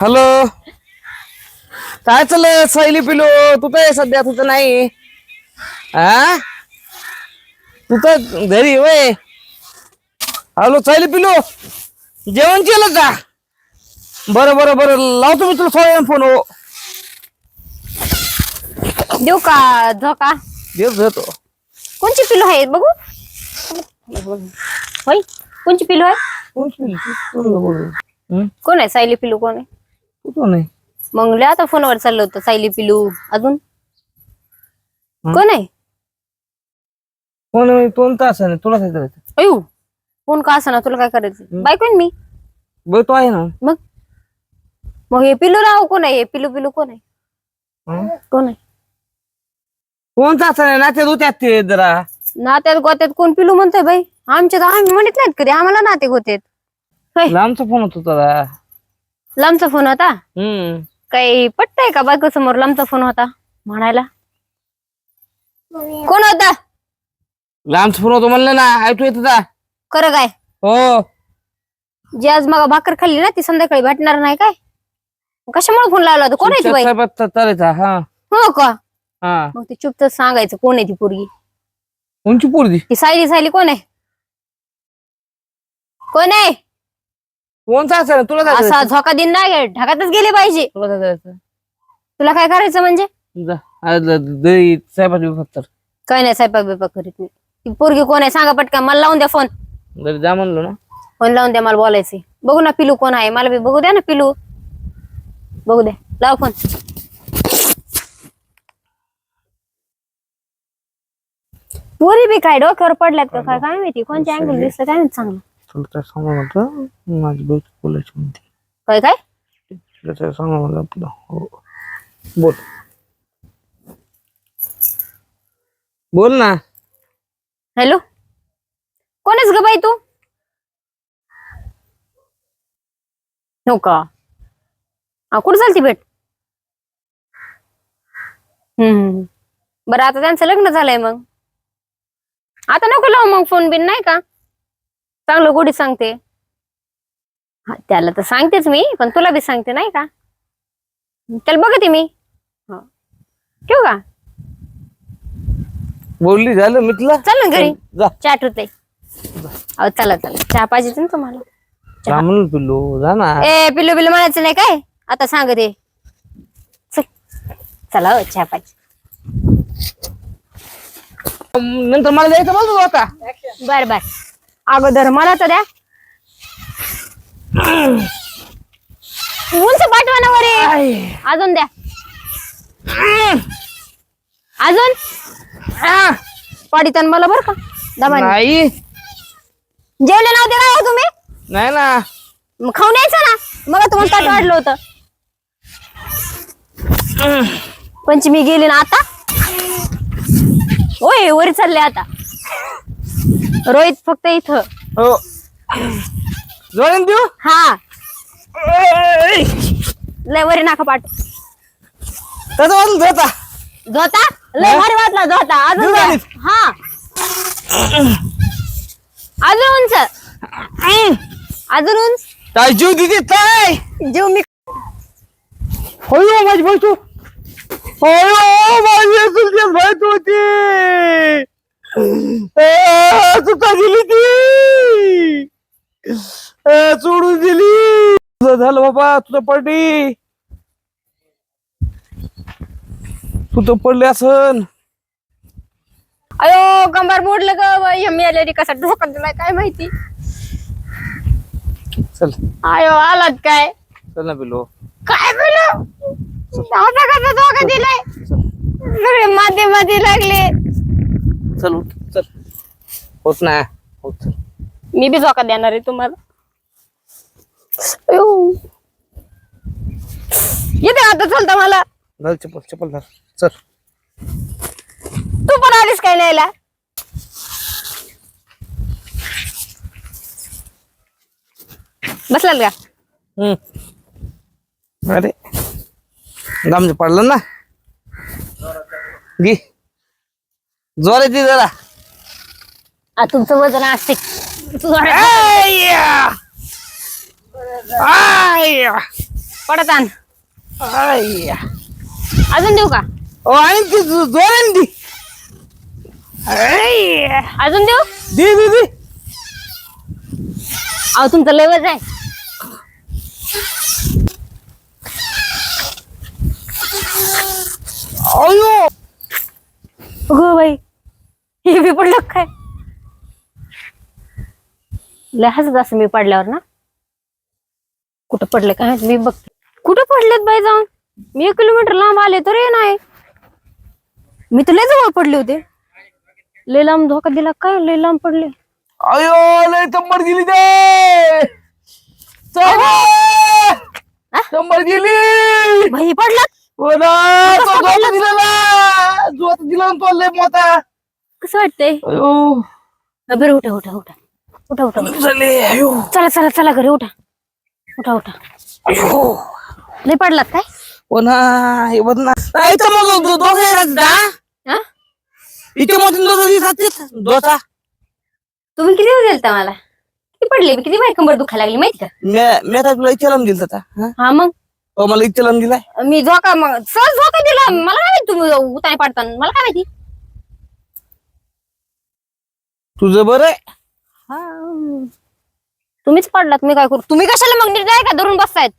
Hello. काय चाललंय सैली पिलो तू तर सध्या तुझं नाही. हा तू तर घरी वय. हॅलो सैली पिलो जेवण केलं का? बरं बरं बरं. लावतो मी तुला थोड्या फोन हो. देऊ का? झोका देत देतो कोणची पिलो आहे? बघू. होय? कोणची पिलो आहे? कोण आहे सायली पिलू कोण आहे? तो नाही. मग लय आता फोनवर चाललं होतं सायली पिलू अजून? कोण आहे? कोण दोन तास आहे तुला काय करायचं? अयो फोन का असं ना तुला काय करायचं? बायको आहे ना मी? बघ तो आहे ना? मग? मग हे पिलू राव कोण आहे? हे पिलू पिलू कोण आहे? हं? कोण आहे? कोण तास आहे नात्यात होत्यात ते जरा. नात्यात गोत्यात कोण पिलू म्हणतोय बाई? आमच्या तर आम्ही म्हणत नाहीत कधी. आम्हाला नाते होते लांबचा फोन होता जरा. लांबचा फोन होता? हम्म. काही पटतंय का बायको समोर लांबचा फोन होता म्हणायला? कोण होता? लांबचा फोन होतो म्हणलं ना ऐकू येत होता खरं काय? हो. जी आज मग भाकर खाल्ली ना ती संध्याकाळी भेटणार नाही काय? कशामुळे फोन लावला होता? कोण आहे ती बाई? साहेबात चालायचा हा. हो का? हा. मग ते चुप तर सांगायचं कोण आहे ती पोरगी? कोणची पोरगी? ती सायली सायली कोण आहे? कोण आहे? कोणचा असेल तुला असा? झोका दिन नाही ढगातच गेले पाहिजे. तुला काय करायचं? तुला काय करायचं म्हणजे? जा. आज दही साहेबाची फक्त काय नाही स्वयंपाक बिपाक करीत नाही. ती पोरगी कोण आहे? सांगा पटकन मला लावून द्या फोन. जरी जा म्हणलो ना. फोन लावून द्या मला बोलायचंय. बघू ना पिलू कोण आहे. मला बी बघू द्या ना पिलू. बघू द्या. लाव फोन. पोरी बी काय डोक्यावर पडल्यात का? काय काय माहिती? कोणत्या अँगल दिसतं काय माहिती चांगलं. म्हटलं माझी बाईक काय काय आपलं हो बोल बोल ना हॅलो कोण आहेस ग बाई तू हो का कुठं चालती भेट हम्म बरं आता त्यांचं लग्न झालंय मग आता नको लावू मग फोन बिन नाही का चांगलं गोडी सांगते. हा, त्याला तर सांगतेच मी पण तुला बी सांगते नाही का? त्याला बघते मी. हा. ठेवू का? बोलली झालं मी तुला? चल ना घरी. जा. चाट होते अहो चला चला. चहा पाहिजे ना तुम्हाला. जा पिल्लू जा ना. ए पिल्लू पिल्लू म्हणायचं नाही काय? आता सांगते चल. चला हो, चहा पाहिजे. नंतर मला द्यायचं बघ तू आता. बर बर. अगोदर मला तर द्या. उंच पाठवानावर आहे अजून द्या. अजून? पाडितन मला बर का. दमाने नाही. जेवले नव्हते का हो तुम्ही? नाही ना. मग खाऊन यायचं ना. मग तुम्हाला ताट वाढलं होतं? पंचमी गेली ना आता? ओय वरी चालले आता. रोहित फक्त इथं. हो. जोडून देऊ? हा. लय वरी नाका पाठ. त्याचं वाजून देता झोता लय भारी वाटला झोता अजून? हा. अजून उंच. अजून उंच. काय जीव दिदी काय जीव मी होय माझी भाई तू. होय माझी तुझी भाई तू होती. चुका दिली ती. सोडून दिली. तुझं झालं बाबा तुझं पडली. तू तर पडले असन. अयो कंबार मोडलं ग मिळालेली कसा डोका दिलाय काय माहिती? चल. अयो आलात काय? चल ना पिलो काय बोलू? आता कसा धोका दिलाय? सगळे मध्ये मध्ये लागले. चल उठ. चल होत ना. होत. मी बी धोका देणार आहे तुम्हाला. अयो. येते आता चालतं मला. घाल चप्पल चप्पल घाल चल. तू पण आलीस काय न्यायला? बसलात का? हम्म. अरे. गामचं पडलं ना. घे. जोर येते जरा. आ, तुमचं वजन असते. आय्या! आय्या! पडत आण. आय्या. अजून देऊ का? ओ जो- जोराने दी. आय्या. अजून देऊ? दे दे दे. अहो तुमचं लेवल आहे. अयो! गो बाई हे बी पडलं काय? लय हसत असं मी पडल्यावर ना. कुठं पडले काय माहीत, मी बघते. कुठं पडलेत बाई जाऊन? मी एक किलोमीटर लांब आले तरी नाही. मी तर लय जवळ पडले होते. लय लांब धोका दिला काय? लय लांब पडले. अयो लय तंबर गेली ते. तंबर गेली बाई पडलात हो ना तो जोत दिला ना. जोत दिला ना तो लय मोठा. कसं वाटतंय? अयो. बरं उठा उठा उठा. उठा उठा. चला चला चला घरी उठा. उठा उठा. लय पडलात काय? हो हे तर दोसा हा इथे तुम्ही किती वेळ गेलता मला? किती पडले? मी किती माझी कंबर दुखायला लागली माहिती का? मी मी आता तुला इचलन दिलं होता हा? हा मग? हो मला इचलन दिलाय मी झोका मग सहज झोका दिला. मला काय माहिती तुम्ही उताय पाडताना? मला काय माहिती? तुझं बरं आहे. हा. तुम्हीच पडलात मी काय करू? तुम्ही कशाला मग निर्णय का? धरून बसतायत?